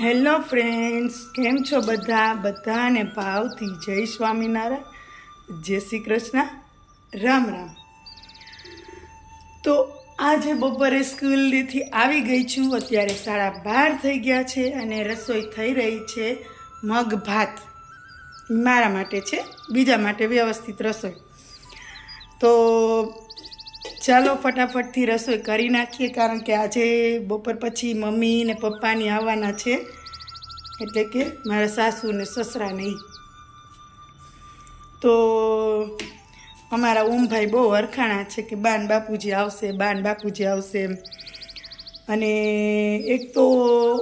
Hello friends કેમ છો બધા? બધાને ભાવથી જય સ્વામિનારાયણ. જય શ્રી કૃષ્ણ. રામ રામ. તો આજે બપોરે સ્કૂલથી આવી ગઈ છું. અત્યારે સાડા બાર થઈ ગયા છે અને રસોઈ થઈ રહી છે મગ, ભાત. મારા માટે છે. બીજા માટે વ્યવસ્થિત રસોઈ. તો ચાલો ફટાફટથી રસોઈ કરી નાખીએ, કારણ કે આજે બપોર પછી મમ્મી ને પપ્પાની આવવાના છે. એટલે કે મારા સાસુ ને સસરા તો અમારા ઓમભાઈ બહુ અરખાણા છે કે બાન બાપુજી આવશે, બાન બાપુજી આવશે એમ. અને એક તો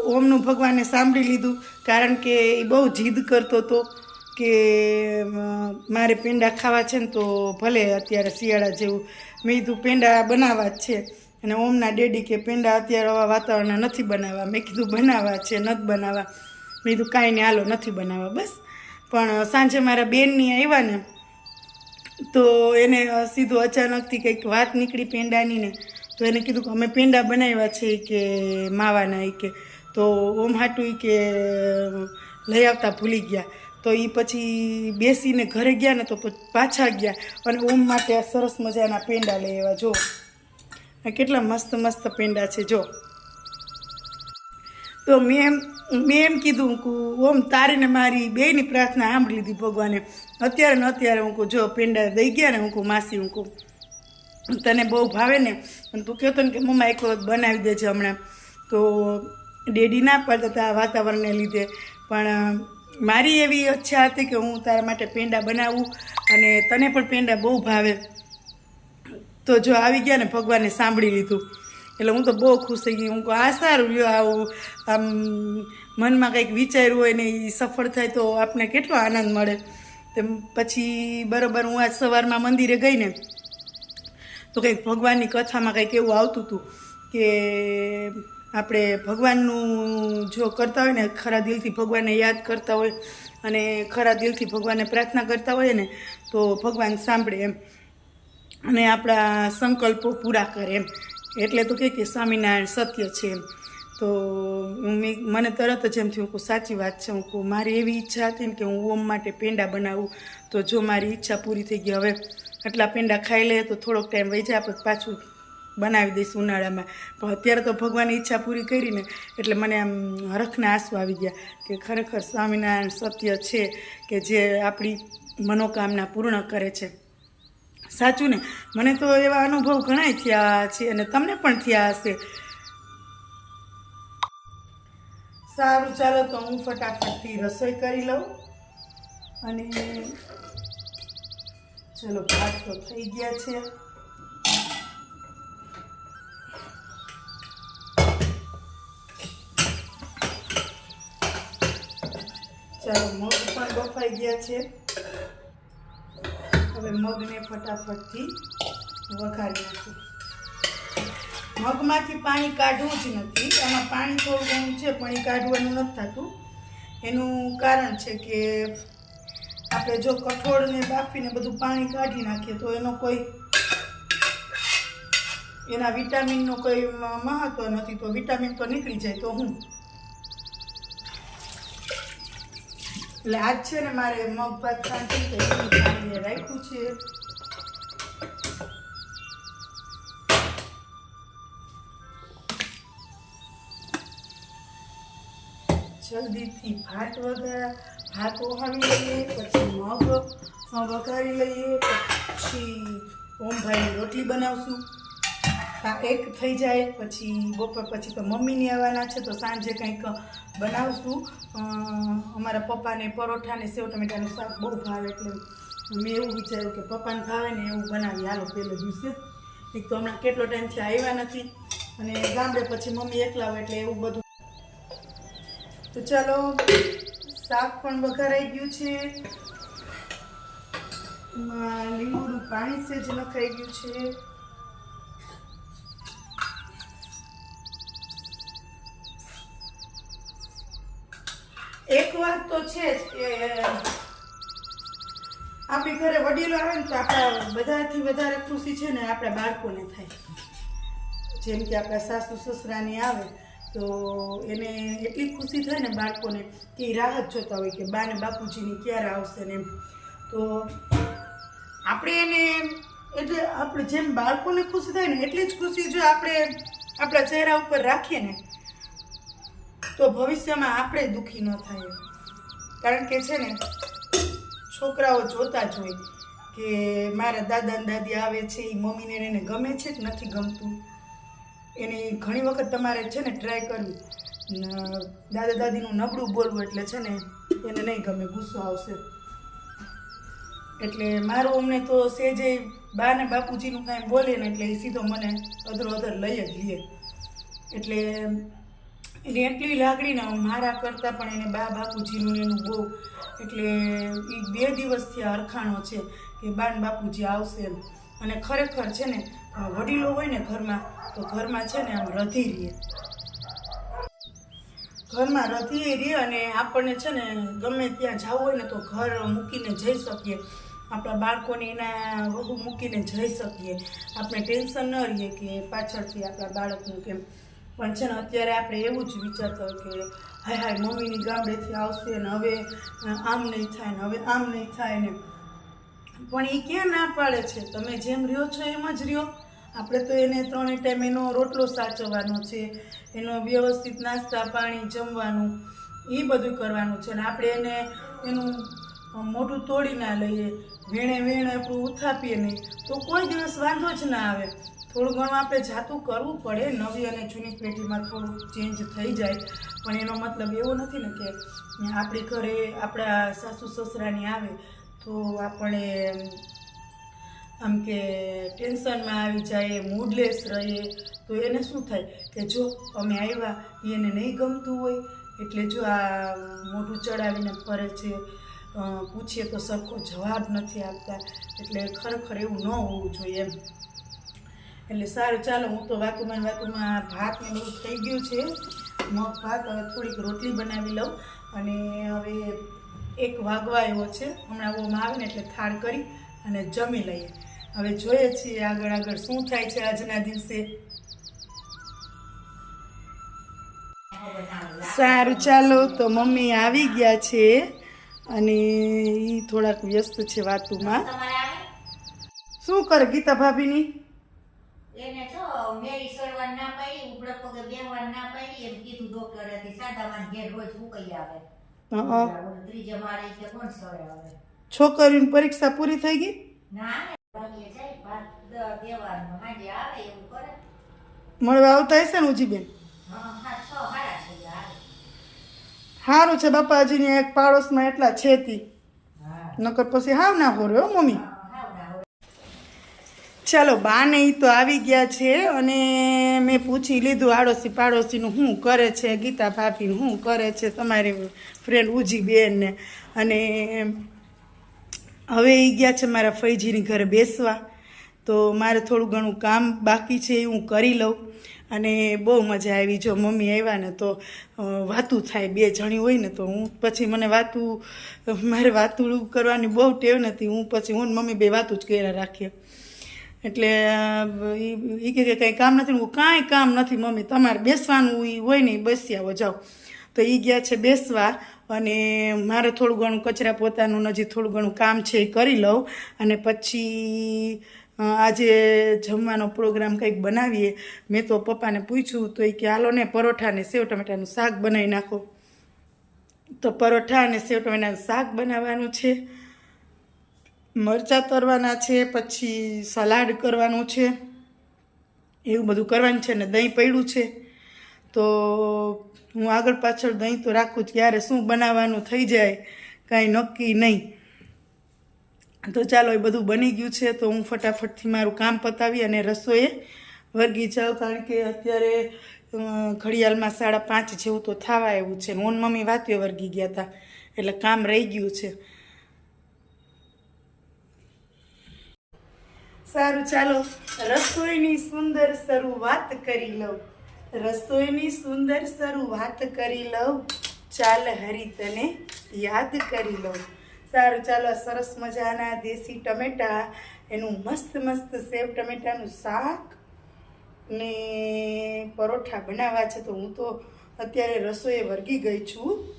ઓમનું ભગવાને સાંભળી લીધું, કારણ કે એ બહુ જીદ કરતો હતો. કે મારે પેંડા ખાવા છે ને તો ભલે અત્યારે શિયાળા જેવું મેં કીધું પેંડા બનાવવા જ છે. અને ઓમના ડેડી કે પેંડા અત્યારે આવા વાતાવરણના નથી બનાવવા. મેં કીધું બનાવવા છે, નથી બનાવવા. મેં કીધું કાંઈ નહીં, હાલો, નથી બનાવવા, બસ. પણ સાંજે મારા બેનની આવ્યા ને, તો એને સીધું અચાનકથી કંઈક વાત નીકળી પેંડાની ને, તો એને કીધું કે અમે પેંડા બનાવ્યા છે કે માવાના એ કે. તો ઓમ હાટું કે લઈ આવતા ભૂલી ગયા. તો એ પછી બેસીને ઘરે ગયા ને તો પાછા ગયા. અને ઓમ માટે આ સરસ મજાના પેંડા લઈ આવ્યા, જો. કેટલા મસ્ત મસ્ત પેંડા છે, જો. તો મેં એમ મેં એમ કીધું કું ઓમ તારીને મારી બેયની પ્રાર્થના સાંભળી લીધી ભગવાને. અત્યારે ને અત્યારે હું કહું, જો, પેંડા દઈ ગયા ને હું માસી, હું તને બહુ ભાવે ને? અને તું કહેતો ને કે મમ્મા, એક વખત બનાવી દેજે હમણાં. તો ડેડી ના પાડતા હતા વાતાવરણને લીધે. પણ મારી એવી ઈચ્છા હતી કે હું તારા માટે પેંડા બનાવું અને તને પણ પેંડા બહુ ભાવે. તો જો આવી ગયા ને ભગવાને સાંભળી લીધું. એટલે હું તો બહુ ખુશ થઈ ગઈ. હું આ સારું રહ્યો આવું. આમ મનમાં કંઈક વિચાર્યું હોય ને એ સફળ થાય તો આપણે કેટલો આનંદ મળે. તેમ પછી બરાબર હું આજ સવારમાં મંદિરે ગઈ ને, તો કંઈક ભગવાનની કથામાં કંઈક એવું આવતું હતું કે આપણે ભગવાનનું જો કરતા હોય ને, ખરા દિલથી ભગવાનને યાદ કરતા હોય અને ખરા દિલથી ભગવાનને પ્રાર્થના કરતા હોય ને, તો ભગવાન સાંભળે એમ. અને આપણા સંકલ્પો પૂરા કરે એમ. એટલે તો કહે કે સ્વામિનારાયણ સત્ય છે એમ. તો મને તરત જ એમ થયું કે સાચી વાત છે. હું કહું, મારી એવી ઈચ્છા હતી ને કે હું ઓમ માટે પેંડા બનાવું. તો જો મારી ઈચ્છા પૂરી થઈ ગઈ, હવે આટલા પેંડા ખાઈ લે તો થોડોક ટાઈમ વહી જાય, આપણે પાછું બનાવી દઈશ ઉનાળામાં. પણ અત્યારે તો ભગવાનની ઈચ્છા પૂરી કરીને, એટલે મને આમ હરખના આંસુ આવી ગયા કે ખરેખર સ્વામિનારાયણ સત્ય છે કે જે આપણી મનોકામના પૂર્ણ કરે છે. સાચું ને? મને તો એવા અનુભવ ઘણાય થયા છે અને તમને પણ થયા હશે. સારું, ચાલો તો હું ફટાફટથી રસોઈ કરી લઉં અને ચલો, ભાત તો થઈ ગયા છે. ચાલો મગ પણ બફાઈ ગયા છે. હવે મગને ફટાફટથી વઘારી નાખું મગમાંથી પાણી કાઢવું જ નથી. આમાં પાણી થોડું ઘણું છે, પણ એ કાઢવાનું નથી થતું. એનું કારણ છે કે આપણે જો કઠોળને બાફીને બધું પાણી કાઢી નાખીએ તો એનો કોઈ એના વિટામિનનો કોઈ મહત્ત્વ નથી. તો વિટામિન તો નીકળી જાય તો હું? એટલે આજ છે ને મારે મગ, ભાત એવું જાણીને રાખ્યું છે. જલ્દીથી ભાત વગર ભાત ઓહાવી લઈએ, પછી મગ વઘારી લઈએ, પછી ઓમભાઈની રોટલી બનાવશું. આ એક થઈ જાય, પછી બપોર પછી તો મમ્મીની આવવાના છે, તો સાંજે કંઈક બનાવશું. અમારા પપ્પાને પરોઠાને સેવ ટમેટાનું શાક બહુ ભાવે, એટલે મેં એવું વિચાર્યું કે પપ્પાને ભાવે ને એવું બનાવી હાલો પહેલો દિવસે. એક તો હમણાં કેટલો ટાઈમથી આવ્યા નથી. અને ગામડે પછી મમ્મી એકલા હોય એટલે એવું બધું. તો ચાલો, શાક પણ વઘારાઈ ગયું છે. લીંબુનું પાણી સેજ નખાઈ ગયું છે. એક વાત તો છે જ કે આપણી ઘરે વડીલો આવે ને તો આપણા બધાથી વધારે ખુશી છે ને આપણા બાળકોને થાય. જેમ કે આપણા સાસુ સસરાની આવે તો એને એટલી ખુશી થાય ને બાળકોને કે રાહત જોતા હોય કે બા ને બાપુજીની ક્યારે આવશે ને એમ. તો આપણે એને એટલે આપણે જેમ બાળકોને ખુશી થાય ને એટલી જ ખુશી જો આપણે આપણા ચહેરા ઉપર રાખીએ ને તો ભવિષ્યમાં આપણે દુઃખી ન થાય કારણ કે છે ને, છોકરાઓ જોતા જ હોય કે મારા દાદા ને દાદી આવે છે એ મમ્મીને એને ગમે છે કે નથી ગમતું. એને ઘણી વખત તમારે છે ને ટ્રાય કરવી. દાદા દાદીનું નબળું બોલવું એટલે છે ને એને નહીં ગમે, ગુસ્સો આવશે. એટલે મારું અમને તો સેજે બા ને બાપુજીનું કાંઈ બોલે ને એટલે એ સીધો મને અધરો અધર લઈ જ લે. એટલે એની એટલી લાગણી ને મારા કરતાં પણ એને બા બાપુજીનું એનું બહુ, એટલે એ બે દિવસથી અરખાણો છે કે બાન બાપુજી આવશે એમ. અને ખરેખર છે ને વડીલો હોય ને ઘરમાં, તો ઘરમાં છે ને આમ રધી રહીએ ઘરમાં રધી રહીએ અને આપણને છે ને ગમે ત્યાં જવું હોય ને તો ઘર મૂકીને જઈ શકીએ. આપણા બાળકોને એના વહુ મૂકીને જઈ શકીએ. આપણે ટેન્શન ન રહીએ કે પાછળથી આપણા બાળકનું કેમ પણ છે ને અત્યારે આપણે એવું જ વિચારતા હોય કે હાય હાય, મમ્મીની ગામડેથી આવશે ને હવે આમ નહીં થાય ને હવે આમ નહીં થાય ને. પણ એ ક્યાં ના પાડે છે? તમે જેમ રહ્યો છો એમ જ રહ્યો. આપણે તો એને ત્રણેય ટાઈમ એનો રોટલો સાચવવાનો છે, એનો વ્યવસ્થિત નાસ્તા, પાણી, જમવાનું એ બધું કરવાનું છે ને આપણે એને એનું મોઢું તોડી ના લઈએ, વેણે વેણે આપણું ઉથાપીએ નહીં. તો કોઈ દિવસ વાંધો જ ના આવે. થોડું ઘણું આપણે જાતું કરવું પડે, નવી અને જૂની પેઢીમાં થોડું ચેન્જ થઈ જાય. પણ એનો મતલબ એવો નથી ને કે આપણી ઘરે આપણા સાસુ સસરાની આવે તો આપણે આમ કે ટેન્શનમાં આવી જાય મૂડલેસ રહીએ, તો એને શું થાય કે જો અમે આવ્યા, એને નહીં ગમતું હોય, એટલે જો આ મોઢું ચડાવીને ફરે છે પૂછીએ તો સરખો જવાબ નથી આપતા. એટલે ખરેખર એવું ન હોવું જોઈએ એમ. એટલે સારું ચાલો હું તો વાતુમાં વાતુમાં ભાત ને બધું થઈ ગયું છે. મગ ભાત હવે થોડીક રોટલી બનાવી લઉં. અને હવે એક વાગવા એવો છે. હમણાં ઓમાં આવે ને એટલે થાળ કરી અને જમી લઈએ. હવે જોઈએ છીએ આગળ આગળ શું થાય છે આજના દિવસે. સારું ચાલો તો મમ્મી આવી ગયા છે અને એ થોડાક વ્યસ્ત છે વાતુમાં. શું કરે ગીતા ભાભીની? એને જો મેરી સરવાર ના પાડી ઉપડે પગે બેહવાર ના પાડી એમ કીધું ડોક્ટરે થી સાદામાં ઘેર રોજ મૂકી આવે. ત્રીજે માળે છે કોણ સરે આવે છોકરીની પરીક્ષા પૂરી થઈ ગઈ? ના મળવા આવતા હશે ને ઉજીબેન? સારું છે બાપાજીની એક પાડોશમાં એટલા છે તી. નકર પછી હાવ ના હોર્યો મમ્મી. ચાલો બા નહીં તો આવી ગયા છે અને મેં પૂછી લીધું આડોશી પાડોશીનું શું કરે છે, ગીતા ભાભીનું શું કરે છે, તમારી ફ્રેન્ડ ઉજી બેનને. અને હવે એ ગયા છે મારા ફૈજીની ઘરે બેસવા. તો મારે થોડું ઘણું કામ બાકી છે, એ હું કરી લઉં. અને બહુ મજા આવી જો મમ્મી આવ્યા ને તો વાતું થાય, બે જણી હોય ને તો હું પછી મને વાતું, મારે વાતું કરવાની બહુ ટેવ નથી. હું પછી, હું મમ્મી બે વાતું જ કર્યા રાખીએ. એટલે એ કે કંઈ કામ નથી હું કાંઈ કામ નથી, મમ્મી, તમારે બેસવાનું એ હોય ને બેસી આવો જાઓ. તો એ ગયા છે બેસવા અને મારે થોડું ઘણું કચરા પોતાનું હજી થોડું ઘણું કામ છે એ કરી લઉં અને પછી આજે જમવાનો પ્રોગ્રામ કંઈક બનાવીએ. મેં તો પપ્પાને પૂછ્યું તો એ કે હાલો ને પરોઠા ને સેવ ટમેટાનું શાક બનાવી નાખો. તો પરોઠા અને સેવ ટમેટાનું શાક બનાવવાનું છે. મરચાં તરવાના છે, પછી સલાડ કરવાનું છે, એવું બધું કરવાનું છે ને દહીં પડ્યું છે. તો હું આગળ પાછળ દહીં તો રાખું જ ક્યારે શું બનાવવાનું થઈ જાય, કાંઈ નક્કી નહીં. તો ચાલો એ બધું બની ગયું છે, તો હું ફટાફટથી મારું કામ પતાવી અને રસોઈએ વર્ગી જાઉં, કારણ કે અત્યારે ઘડિયાળમાં સાડા પાંચ જેવું તો થવા એવું છે. ને ઓન મમ્મી વાત્યો વર્ગી ગયા હતા, એટલે કામ રહી ગયું છે. સારું, ચાલો. રસોઈની સુંદર શરૂઆત કરી લઉં. રસોઈની સુંદર શરૂઆત કરી લઉં. ચાલ હરી, તને યાદ કરી લઉં. સારું, ચાલો સરસ મજાના દેશી ટમેટા, એનું મસ્ત મસ્ત સેવ ટમેટાનું શાક ને પરોઠા બનાવવા છે. તો હું તો અત્યારે રસોઈએ વર્ગી ગઈ છું.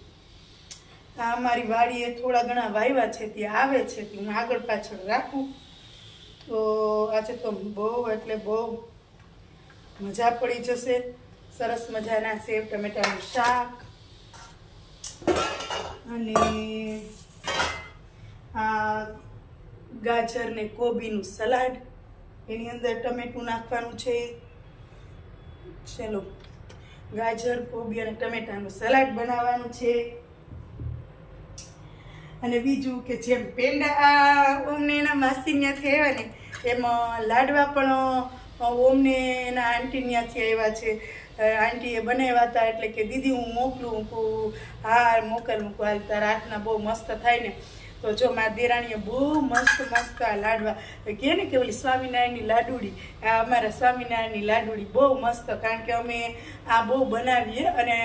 આ મારી વાડીએ થોડા ઘણા વાવ્યા છે, તે આવે છે, તે હું આગળ પાછળ રાખું. તો આજે તો બહુ એટલે બહુ મજા પડી જશે. સરસ મજાના સેવ, ટમેટાનું શાક. અને આ ગાજર ને કોબીનું સલાડ. એની અંદર ટમેટું નાખવાનું છે. ચલો. ગાજર, કોબી અને ટમેટાનું સલાડ બનાવવાનું છે. અને બીજું કે જેમ પેંડા ઓમને એના માસી ત્યાંથી આવ્યા ને, એમાં લાડવા પણ ઓમને એના આંટી ત્યાંથી આવ્યા છે. આંટીએ બનાવ્યા હતા એટલે કે, દીદી, હું મોકલું મૂકું હા મોકલ મૂકું હાલ હાથના બહુ મસ્ત થાય ને. તો જો મારા દેરાણીએ બહુ મસ્ત મસ્ત આ લાડવા કહે ને કે ઓલી સ્વામિનારાયણની લાડુડી, આ અમારા સ્વામિનારાયણની લાડુડી બહુ મસ્ત, કારણ કે અમે આ બહુ બનાવીએ અને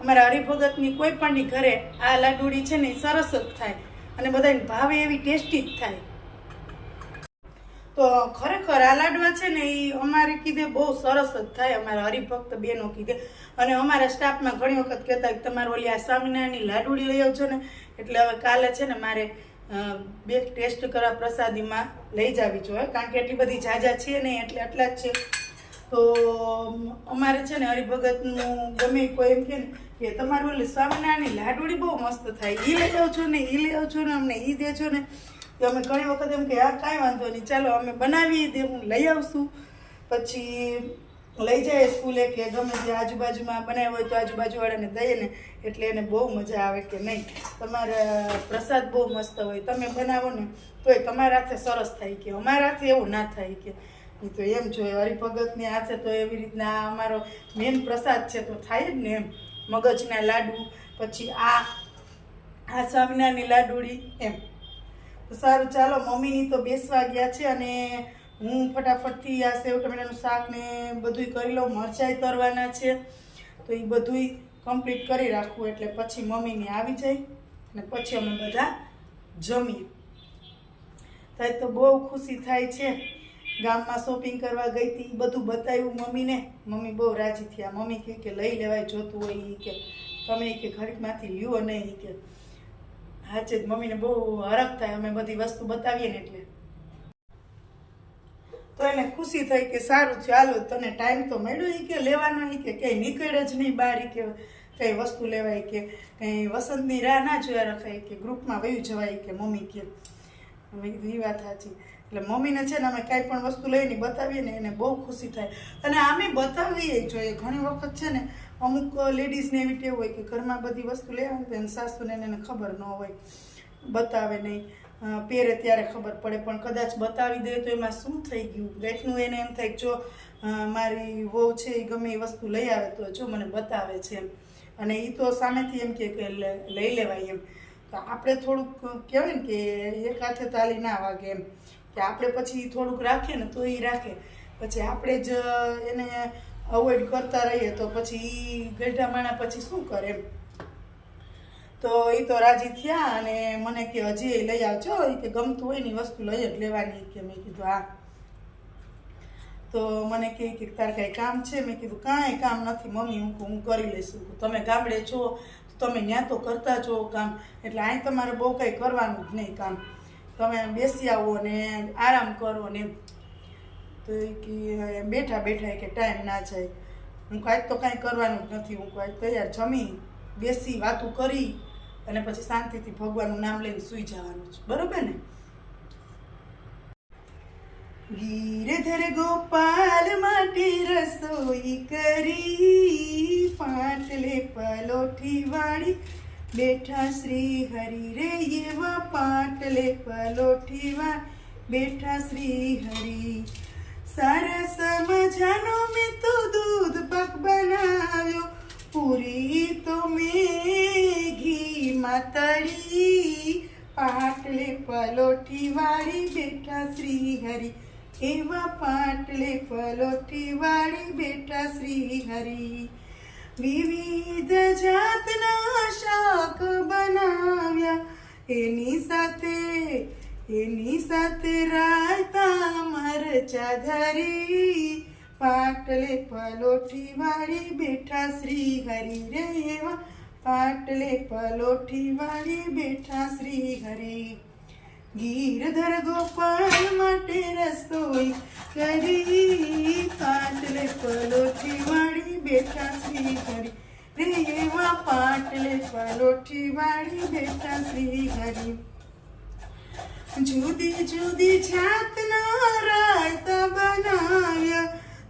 અમારા હરિભગતની કોઈ પણની ઘરે આ લાડુડી છે ને સરસ જ થાય. અને બધાને ભાવે એવી ટેસ્ટી જ થાય. તો ખરેખર આ લાડવા છે ને એ અમારે કીધે બહુ સરસ જ થાય. અમારા હરિભક્ત બેનો કીધે. અને અમારા સ્ટાફમાં ઘણી વખત કહેતા કે તમારે ઓલી આ સ્વામિનારાયણની લાડુડી લઈ આવજો ને. એટલે હવે કાલે છે ને મારે બે ટેસ્ટ કરવા પ્રસાદીમાં લઈ જાવી જોઈએ કારણ કે એટલી બધી જાજા છે નહીં એટલે આટલા જ છે. તો અમારે છે ને હરિભગતનું ગમે કોઈ એમ કે ને, કે તમારું ઓલી સ્વામિનારાયણની લાડુડી બહુ મસ્ત થાય. એ લઈ આવજો ને એ લઈ આવજો ને, અમને એ દેજો ને. તો અમે ઘણી વખત એમ કે, હા, કાંઈ વાંધો નહીં, ચાલો, અમે બનાવી દે હું લઈ આવશું. પછી લઈ જાય સ્કૂલે કે ગમે તે આજુબાજુમાં બનાવ્યો હોય તો આજુબાજુવાળાને દઈએ ને, એટલે એને બહુ મજા આવે કે નહીં. તમારા પ્રસાદ બહુ મસ્ત હોય, તમે બનાવો ને, તોય તમારા હાથે સરસ થાય કે, અમારા હાથે એવું ના થાય કે. તો એમ જોઈએ હરિભગતની હાથે તો એવી રીતના અમારો મેન પ્રસાદ છે તો થાય જ ને એમ. મગજના લાડુ, પછી આ આ સ્વામિનારાયણની લાડુડી, એમ. તો સારું, ચાલો, મમ્મીની તો બેસવા ગયા છે અને હું ફટાફટથી આ સેવ ટમેટાનું શાક ને બધુંય કરી લઉં મરચાઈ તરવાના છે. તો એ બધુંય કમ્પ્લીટ કરી રાખવું એટલે પછી મમ્મીને આવી જાય અને પછી અમે બધા જમીએ. થાય તો બહુ ખુશી થાય છે. ગામમાં શોપિંગ કરવા ગઈ હતી બધું બતાવ્યું મમ્મીને. મમ્મી બહુ રાજી થયા. મમ્મી કહે કે લઈ લેવાય, જોતું હોય એ કે, તમે કે ઘરમાંથી લ્યો નહીં કે હાચે જ મમ્મીને બહુ હરખ થાય, અમે બધી વસ્તુ બતાવીએ ને એટલે. તો એને ખુશી થઈ કે સારું હાલો તને ટાઈમ તો મળ્યો કે લેવાનો નહીં કે કંઈ નીકળે જ નહીં બહાર કે કંઈ વસ્તુ લેવાય કે કંઈ વસંતની રાહ ના જોયા રખાય કે ગ્રુપમાં વયું જવાય કે મમ્મી કે. અમે એ વાત સાચી. એટલે મમ્મીને છે ને અમે કાંઈ પણ વસ્તુ લઈને બતાવીએ ને એને બહુ ખુશી થાય. અને આમે બતાવીએ જોઈએ ઘણી વખત છે ને અમુક લેડીઝને એવી ટેવ હોય કે ઘરમાં બધી વસ્તુ લઈ આવે ને સાસુને એને ખબર ન હોય, બતાવે નહીં. પહેરે ત્યારે ખબર પડે, પણ કદાચ બતાવી દે તો એમાં શું થઈ ગયું? એટલું એને એમ થાય જો મારી વહુ છે એ ગમે એ વસ્તુ લઈ આવે તો જો મને બતાવે છે એમ. અને એ તો સામેથી એમ કે લઈ લેવાય એમ. તો આપણે થોડુંક કહેવાય ને કે એક હાથે તાલી ના વાગે એમ. કે આપણે પછી થોડુંક રાખીએ ને તો એ રાખે. પછી આપણે જ એને અવોઇડ કરતા રહીએ તો પછી એ ગઢા માણા પછી શું કરે એમ? તો એ તો રાજી થયા અને મને કે હજી એ લઈ આવજો એ કે ગમતું હોય ને વસ્તુ લઈ જ લેવાની કે મેં કીધું હા. તો મને કહે કે તારે કાંઈ કામ છે? મેં કીધું, કાંઈ કામ નથી મમ્મી, હું હું કરી લઈશું. તમે ગામડે છો, તો તમે ત્યાં તો કરતા છો કામ. એટલે અહીં તમારે બહુ કંઈ કરવાનું જ નહીં કામ. તમે બેસી આવો ને આરામ કરો ને તો એ કે બેઠા બેઠા કે ટાઈમ ના જાય. હું કાંઈ તો કાંઈ કરવાનું જ નથી. હું કાંઈ તૈયાર જમી, બેસી, વાતું કરી અને પછી શાંતિથી ભગવાનનું નામ લઈને સૂઈ જવાનું છે. બરોબર ને? ગીરધર ગોપાલ માટે રસોઈ કરી, પાટલે પલોઠી વાળી, બેઠા શ્રી હરિ રે એવા પાટલે પલોઠી વાળી, બેઠા શ્રી હરિ સરસ મજાનો મેં તો દૂધ પાક બનાવ્યો. પૂરી તો મેં ઘીમાં તળી પાટલે પલોઠી વાળી બેઠા શ્રી હરી એવા પાટલે પલોઠી વાળી બેઠા શ્રી હરી વિવિધ જાતના શાક બનાવ્યા. એની સાથે એની સાથે રાયતા મરચા ધરી, પાટલે પલોઠી વાળી બેઠા શ્રી હરિ રેવા પાટલે પલોઠી વાળી બેઠા શ્રી હરિ. ગીરધર ગોપાલ માટે રસોઈ કરી, પાટલે પલોઠી વાળી બેઠા શ્રી હરિ રેવા પાટલે પલોઠી વાળી બેઠા શ્રી હરિ. જુદી જુદી જાતના રાયતા બનાવ્યા.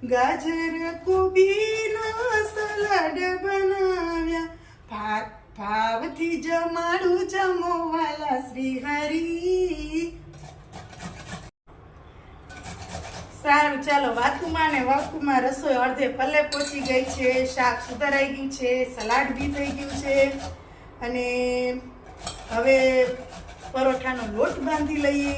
ગાજર કોબીનો સલાડ બનાવ્યા. ભાવથી જમાડું જમોવાલા શ્રી હરી સારું, ચાલો, વાતુમાં ને વાતુમાં રસોઈ અડધે પલ્લે પહોંચી ગઈ છે. શાક સુધારાઈ ગયું છે, સલાડ બી થઈ ગયું છે. અને હવે પરોઠાનો લોટ બાંધી લઈએ.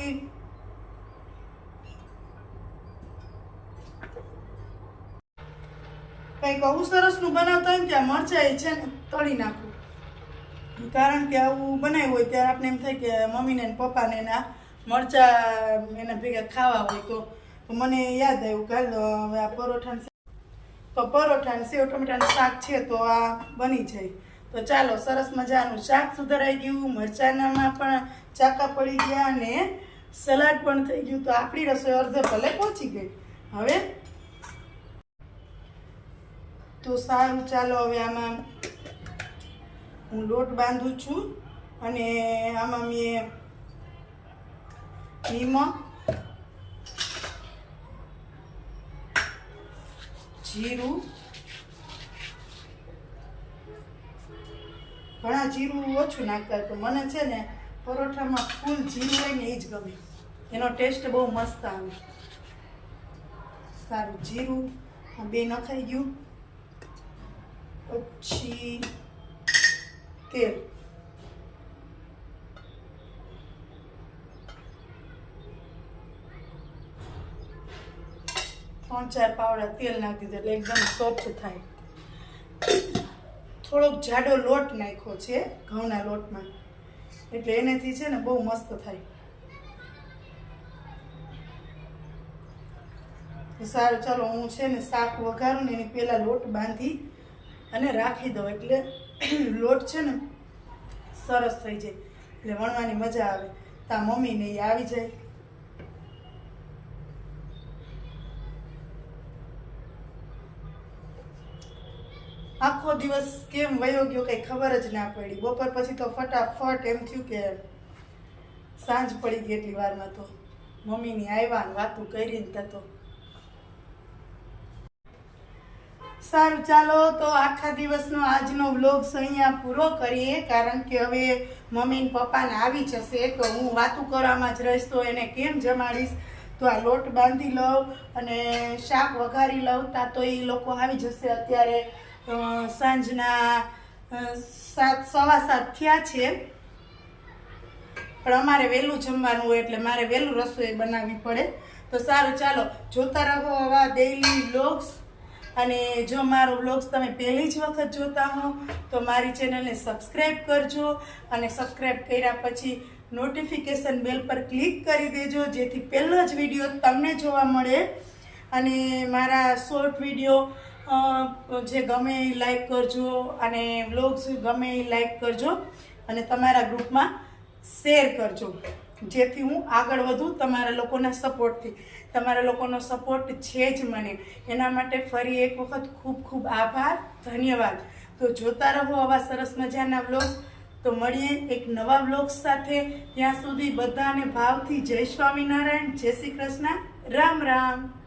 કંઈક આવું સરસનું બનાવતા હોય ને ત્યાં મરચાં છે ને તળી નાખું. કારણ કે આવું બનાવ્યું હોય ત્યારે આપણે એમ થાય કે મમ્મીને ને પપ્પાને એના મરચાં એના ભેગા ખાવા હોય તો મને યાદ આવ્યું કાલ હવે આ પરોઠાને તો પરોઠા સેવ, ટમેટાનું શાક છે તો આ બની જાય. તો ચાલો, સરસ મજાનું શાક સુધારાઈ ગયું, મરચાનામાં પણ ચાકા પડી ગયા અને સલાડ પણ થઈ ગયું. તો આપણી રસોઈ અડધે ભલે પહોંચી ગઈ. હવે તો સારું, ચાલો હવે આમાં હું લોટ બાંધું છું અને આમાં મેં નિમક, જીરું ઘણા જીરું ઓછું નાખતા તો મને છે ને પરોઠામાં ફૂલ જીરું હોય ને એ જ ગમે. એનો ટેસ્ટ બહુ મસ્ત આવે. સારું જીરું બે નખાઈ ગયું. પછી તેલ. ત્રણ ચાર પાવડા તેલ નાખી દીધું એટલે એકદમ સોફ્ટ થાય. થોડોક જાડો લોટ નાખ્યો છે, ઘઉંના લોટમાં. એટલે એનાથી છે ને બહુ મસ્ત થાય. સારું, ચાલો હું છે ને શાક વઘારું ને એની પહેલાં લોટ બાંધી અને રાખી દઉં. એટલે લોટ છે ને સરસ થઈ જાય. એટલે વણવાની મજા આવે. તા મમ્મીને એ આવી જાય. આખો દિવસ કેમ વયો ગયો કંઈ ખબર જ ના પડી. બપોર પછી તો ફટાફટ એમ થયું કે સાંજ પડી ગઈ એટલી વારમાં તો. મમ્મીની આવ્યા ને વાતું કરીને ત્યાં તો. સારું, ચાલો તો આખા દિવસનો આજનો વ્લોગ અહીંયા પૂરો કરીએ, કારણ કે હવે મમ્મી પપ્પાને આવી જશે, તો હું વાતું કરવામાં જ રહીશ, તો એને કેમ જમાડીશ? તો આ લોટ બાંધી લઉં અને શાક વઘારી લઉં, તા તો એ લોકો આવી જશે અત્યારે સાંજના સાત, સવા સાત થયા છે. પણ અમારે વહેલું જમવાનું હોય એટલે મારે વહેલું રસોઈ બનાવવી પડે. તો સારું, ચાલો, જોતા રહો આવા ડેઈલી વ્લોગ્સ અને જો મારો વ્લોગ્સ તમે પહેલી જ વખત જોતા હો, તો મારી ચેનલને સબસ્ક્રાઈબ કરજો. અને સબસ્ક્રાઈબ કર્યા પછી નોટિફિકેશન બેલ પર ક્લિક કરી દેજો, જેથી પહેલો જ વીડિયો તમને જોવા મળે. અને મારા શોર્ટ વીડિયો જે ગમે એ લાઈક કરજો અને વ્લોગ્સ ગમે એ લાઈક કરજો અને તમારા ગ્રુપમાં શેર કરજો. જેથી હું આગળ વધું તમારા લોકોના સપોર્ટથી તમારા લોકોનો સપોર્ટ છે જ મને. એના માટે ફરી એક વખત ખૂબ ખૂબ આભાર. ધન્યવાદ. તો જોતા રહો આવા સરસ મજાના વ્લોગ્સ તો મળીએ એક નવા વ્લોગ્સ સાથે. ત્યાં સુધી બધાને ભાવથી જય સ્વામિનારાયણ, જય શ્રી કૃષ્ણ. રામ રામ.